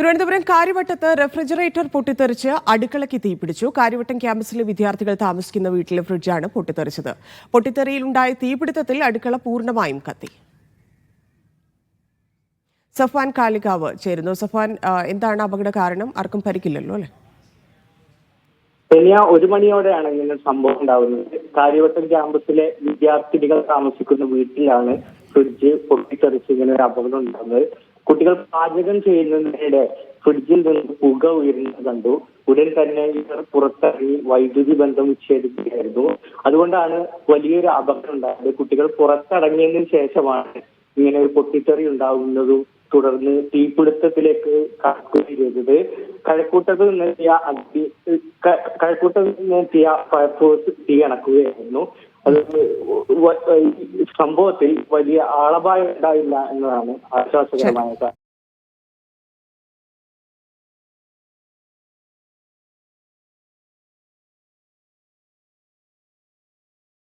Thiruvananthapuram കാര്യവട്ടത്ത് refrigerator പൊട്ടിത്തെറിച്ച് അടുക്കളയ്ക്ക് തീപിടിച്ചു കാര്യവട്ടം ക്യാമ്പസിലെ വിദ്യാർത്ഥികൾ താമസിക്കുന്ന വീട്ടിലെ ഫ്രിഡ്ജാണ് പൊട്ടിത്തെറിച്ചത്. പൊട്ടിത്തെറിയിലുണ്ടായ തീപിടുത്തത്തിൽ അടുക്കള പൂർണമായും കത്തി. സഫാൻ കാലികാവ് ചേരുന്നു. സഫാൻ എന്താണ് അപകട കാരണം? ആർക്കും പരിക്കില്ലല്ലോ അല്ലെ? ശനിയ ഒരു മണിയോടെയാണ് ഇങ്ങനെ സംഭവം ഉണ്ടാകുന്നത് കാര്യവട്ടം ക്യാമ്പസിലെ വിദ്യാർത്ഥിനികൾ താമസിക്കുന്ന വീട്ടിലാണ് ഫ്രിഡ്ജ് പൊട്ടിത്തെറിച്ച് ഇങ്ങനെ ഒരു അപകടം ഉണ്ടാകുന്നത് കുട്ടികൾ പാചകം ചെയ്യുന്നതിനിടെ ഫ്രിഡ്ജിൽ നിന്ന് പുക ഉയരുന്നത് കണ്ടു. ഉടൻ തന്നെ ഇവർ പുറത്തിറങ്ങി വൈദ്യുതി ബന്ധം വിച്ഛേദിക്കുകയായിരുന്നു. അതുകൊണ്ടാണ് വലിയൊരു അപകടം ഉണ്ടായത്. കുട്ടികൾ പുറത്തിറങ്ങിയതിനു ശേഷമാണ് ഇങ്ങനെ ഒരു പൊട്ടിത്തെറി ഉണ്ടാകുന്നതും തുടർന്ന് തീപിടുത്തത്തിലേക്ക് കടക്കുകയും ചെയ്തത്. കഴക്കൂട്ടത്ത് നിന്നെത്തിയ അഗ്നി കഴക്കൂട്ടത്ത് നിന്നെത്തിയ ഫയർഫോഴ്സ് തീ അണക്കുകയായിരുന്നു. അത് സംഭവത്തിൽ വലിയ ആളപായം ഉണ്ടായില്ല എന്നതാണ് ആശ്വാസകരമായ കാര്യം.